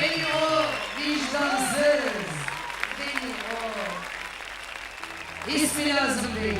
Beni o vicdansız. Beni o. İsmi lazım değil.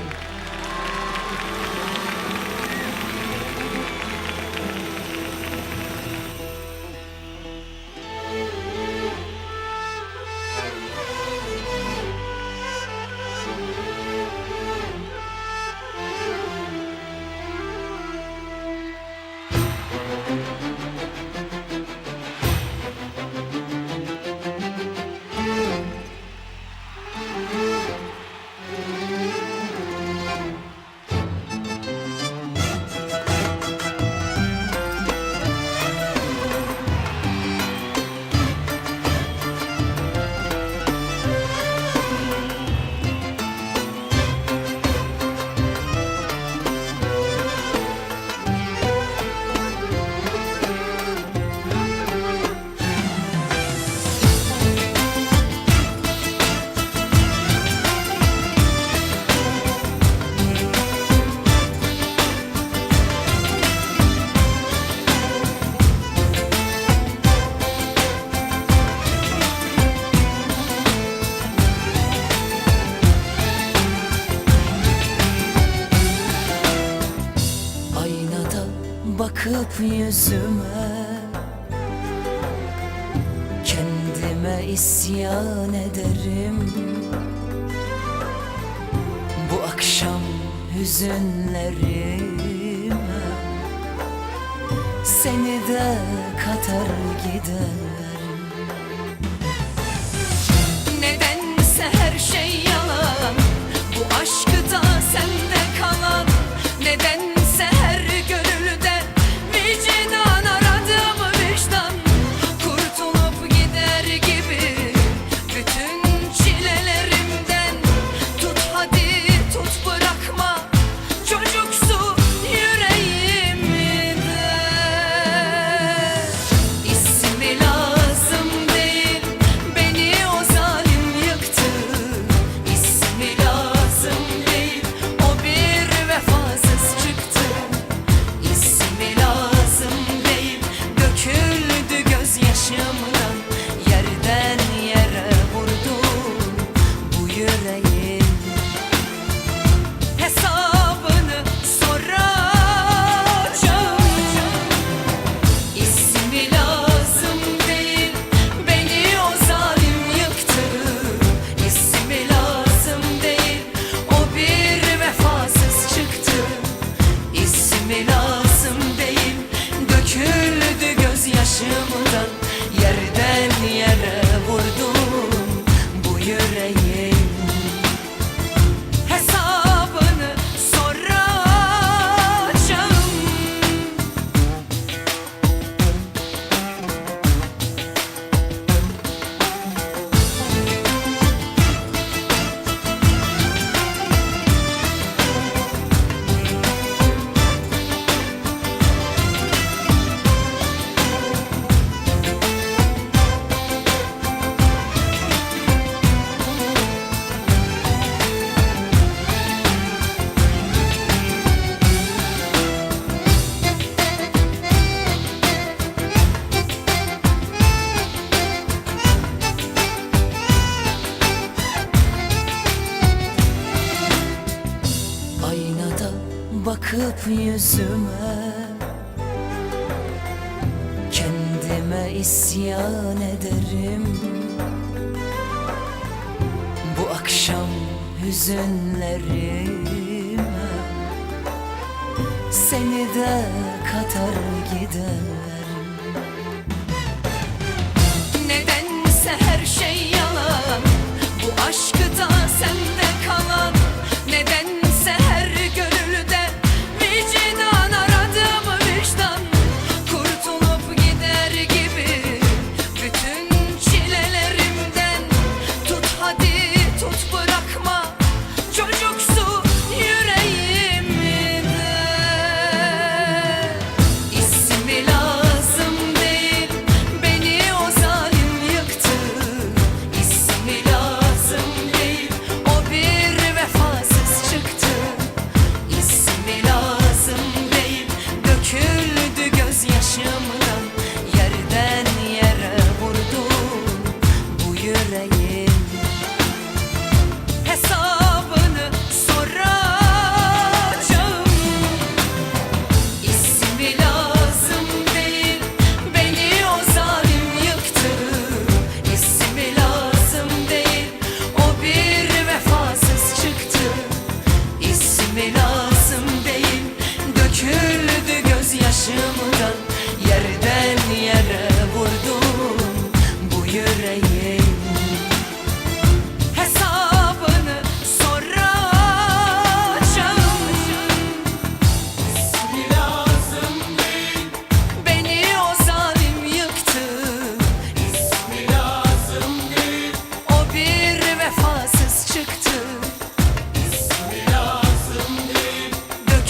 Bakıp yüzüme Kendime isyan ederim. Bu akşam hüzünlerime Seni de katar giderim gözyaşımdan Yerden yere bakıp yüzüme Kendime isyan ederim. Bu akşam hüzünlerime Seni de katar gider. Nedense her şey yalan Bu aşkı da senden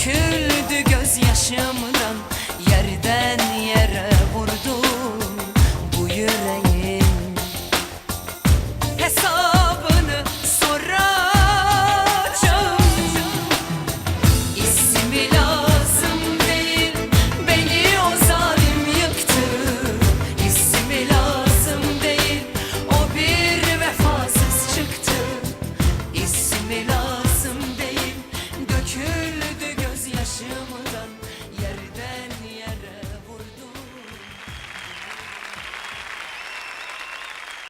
döküldü gözyaşımın